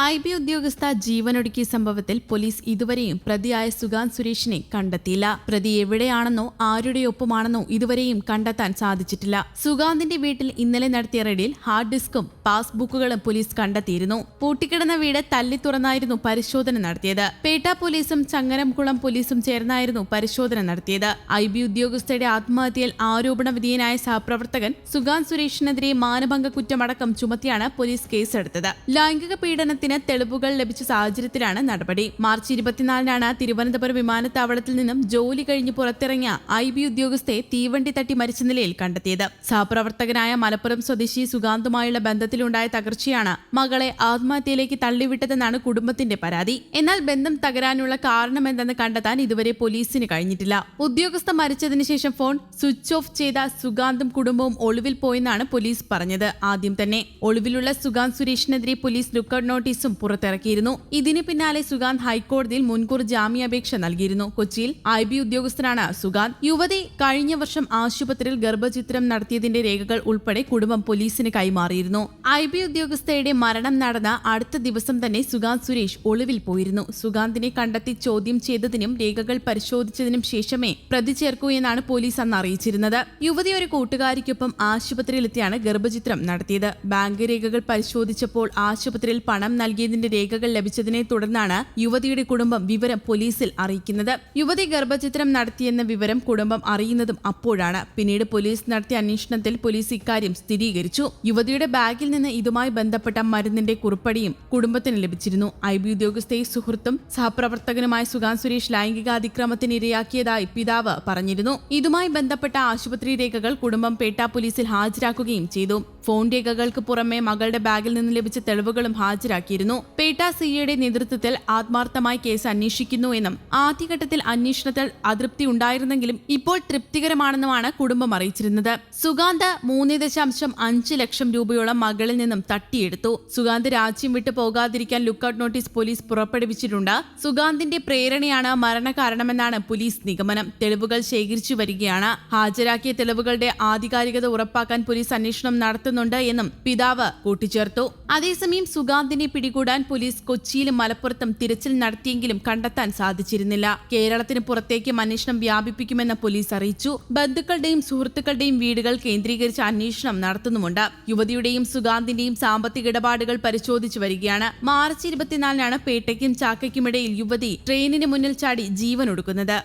I B ഉദ്യോഗസ്ഥ ജീവനൊടുക്കിയ സംഭവത്തിൽ പോലീസ് ഇതുവരെയും പ്രതിയായ സുഗാന്ത് സുരേഷിനെ കണ്ടെത്തിയില്ല. പ്രതി എവിടെയാണെന്നോ ആരുടെ ഒപ്പമാണെന്നോ ഇതുവരെയും കണ്ടെത്താൻ സാധിച്ചിട്ടില്ല. സുഗാന്തിന്റെ വീട്ടിൽ ഇന്നലെ നടത്തിയ റെയ്ഡിൽ ഹാർഡ് ഡിസ്കും പാസ്ബുക്കുകളും പോലീസ് കണ്ടെത്തിയിരുന്നു. പൂട്ടിക്കിടന്ന വീട് തല്ലി തുറന്നായിരുന്നു പരിശോധന നടത്തിയത്. പേട്ട പോലീസും ചങ്ങരംകുളം പോലീസും ചേർന്നായിരുന്നു പരിശോധന നടത്തിയത്. ഐ ബി ഉദ്യോഗസ്ഥയുടെ ആത്മഹത്യയിൽ ആരോപണ വിധേയനായ സഹപ്രവർത്തകൻ സുഗാന്ത് സുരേഷിനെതിരെ മാനഭംഗ കുറ്റമടക്കം ചുമത്തിയാണ് പോലീസ് കേസെടുത്തത്. ലൈംഗിക പീഡനത്തിന് തെളിവുകൾ ലഭിച്ച സാഹചര്യത്തിലാണ് നടപടി. മാർച്ച് ഇരുപത്തിനാലിനാണ് തിരുവനന്തപുരം വിമാനത്താവളത്തിൽ നിന്നും ജോലി കഴിഞ്ഞ് പുറത്തിറങ്ങിയ ഐ ബി ഉദ്യോഗസ്ഥയെ തീവണ്ടി തട്ടി മരിച്ച നിലയിൽ കണ്ടെത്തിയത്. സഹപ്രവർത്തകനായ മലപ്പുറം സ്വദേശി സുഗാന്തുമായുള്ള ബന്ധത്തിലുണ്ടായ തകർച്ചയാണ് മകളെ ആത്മഹത്യയിലേക്ക് തള്ളിവിട്ടതെന്നാണ് കുടുംബത്തിന്റെ പരാതി. എന്നാൽ ബന്ധം തകരാനുള്ള കാരണമെന്തെന്ന് കണ്ടെത്താൻ ഇതുവരെ പോലീസിന് കഴിഞ്ഞിട്ടില്ല. ഉദ്യോഗസ്ഥ മരിച്ചതിന് ശേഷം ഫോൺ സ്വിച്ച് ഓഫ് ചെയ്ത സുഗാന്തും കുടുംബവും ഒളിവിൽ പോയെന്നാണ് പോലീസ് പറഞ്ഞത്. ആദ്യം തന്നെ ഒളിവിലുള്ള സുഗാന്ത് സുരേഷിനെതിരെ പോലീസ് ലുക്കൌട്ട് നോട്ടീസും പുറത്തിറക്കിയിരുന്നു. ഇതിന് പിന്നാലെ സുഗാന്ത് ഹൈക്കോടതിയിൽ മുൻകൂർ ജാമ്യാപേക്ഷ നൽകിയിരുന്നു. കൊച്ചിയിൽ ഐ ബി ഉദ്യോഗസ്ഥനാണ് സുഗാന്ത്. യുവതി കഴിഞ്ഞ വർഷം ആശുപത്രിയിൽ ഗർഭചിത്രം നടത്തിയതിന്റെ രേഖകൾ ഉൾപ്പെടെ കുടുംബം പോലീസിന് കൈമാറിയിരുന്നു. ഐ ബി ഉദ്യോഗസ്ഥയുടെ മരണം നടന്ന അടുത്ത ദിവസം തന്നെ സുഗാന്ത് സുരേഷ് ഒളിവിൽ പോയിരുന്നു. സുഗാന്തിനെ കണ്ടെത്തി ചോദ്യം ചെയ്തതിനും രേഖകൾ പരിശോധിച്ചതിനും ശേഷമേ പ്രതി ചേർക്കൂ എന്നാണ് പോലീസ് അന്ന് അറിയിച്ചിരുന്നത്. യുവതി ഒരു കൂട്ടുകാരിക്കൊപ്പം ആശുപത്രിയിലെത്തിയാണ് ഗർഭചിത്രം നടത്തിയത്. ബാങ്ക് രേഖകൾ പരിശോധിച്ചപ്പോൾ ആശുപത്രിയിൽ പണം നൽകിയതിന്റെ രേഖകൾ ലഭിച്ചതിനെ തുടർന്നാണ് യുവതിയുടെ കുടുംബം വിവരം പോലീസിൽ അറിയിക്കുന്നത്. യുവതി ഗർഭചിത്രം നടത്തിയെന്ന വിവരം കുടുംബം അറിയുന്നതും അപ്പോഴാണ്. പിന്നീട് പോലീസ് നടത്തിയ അന്വേഷണത്തിൽ പോലീസ് ഇക്കാര്യം സ്ഥിരീകരിച്ചു. യുവതിയുടെ ബാഗിൽ നിന്ന് ഇതുമായി ബന്ധപ്പെട്ട മരുന്നിന്റെ കുറിപ്പടിയും കുടുംബത്തിന് ലഭിച്ചിരുന്നു. ഐ ബി ഉദ്യോഗസ്ഥയെ സുഹൃത്തും സഹപ്രവർത്തകനുമായ സുഗാന്ത് സുരേഷ് ലൈംഗിക അതിക്രമത്തിന് ഇരയാക്കിയതായി പിതാവ് പറഞ്ഞിരുന്നു. ഇതുമായി ബന്ധപ്പെട്ട ആശുപത്രി രേഖകൾ കുടുംബം പേട്ട പോലീസിൽ ഹാജരാക്കുകയും ചെയ്തു. ഫോൺ രേഖകൾക്ക് പുറമെ മകളുടെ ബാഗിൽ നിന്ന് ലഭിച്ച തെളിവുകളും ഹാജരാക്കിയിരുന്നു. പേട്ട സിയുടെ നേതൃത്വത്തിൽ ആത്മാർത്ഥമായി കേസ് അന്വേഷിക്കുന്നു എന്നും ആദ്യഘട്ടത്തിൽ അന്വേഷണത്തിൽ അതൃപ്തി ഉണ്ടായിരുന്നെങ്കിലും ഇപ്പോൾ തൃപ്തികരമാണെന്നുമാണ് കുടുംബം അറിയിച്ചിരുന്നത്. സുഗാന്ത് മൂന്ന് ദശാംശം അഞ്ച് ലക്ഷം രൂപയോളം മകളിൽ നിന്നും തട്ടിയെടുത്തു. സുഗാന്ത് രാജ്യം വിട്ടു പോകാതിരിക്കാൻ ലുക്കൌട്ട് നോട്ടീസ് പോലീസ് പുറപ്പെടുവിച്ചിട്ടുണ്ട്. സുഗാന്തിന്റെ പ്രേരണയാണ് മരണകാരണമെന്നാണ് പോലീസ് നിഗമനം. തെളിവുകൾ ശേഖരിച്ചു വരികയാണ്. ഹാജരാക്കിയ തെളിവുകളുടെ ആധികാരികത ഉറപ്പാക്കാൻ പോലീസ് അന്വേഷണം നടത്തുന്നുണ്ട് എന്നും പിതാവ് കൂട്ടിച്ചേർത്തു. അതേസമയം സുഗാന്തിനെ പിടികൂടാൻ പോലീസ് കൊച്ചിയിലും മലപ്പുറത്തും തിരച്ചിൽ നടത്തിയെങ്കിലും കണ്ടെത്താൻ സാധിച്ചിരുന്നില്ല. കേരളത്തിന് പുറത്തേക്കും അന്വേഷണം വ്യാപിപ്പിക്കുമെന്ന് പോലീസ് അറിയിച്ചു. ബന്ധുക്കളുടെയും സുഹൃത്തുക്കളുടെയും വീടുകൾ കേന്ദ്രീകരിച്ച് അന്വേഷണം നടത്തുന്നുമുണ്ട്. യുവതിയുടെയും സുഗാന്തിന്റെയും സാമ്പത്തിക ഇടപാടുകൾ പരിശോധിച്ചു വരികയാണ്. മാർച്ച് ഇരുപത്തിനാലിനാണ് പേട്ടയ്ക്കും ചാക്കയ്ക്കുമിടയിൽ യുവതി ട്രെയിനിന് മുന്നിൽ ചാടി ജീവൻ ഒടുക്കുന്നത്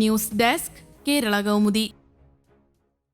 ന്യൂസ് ഡെസ്ക് കേരള കൗമുദി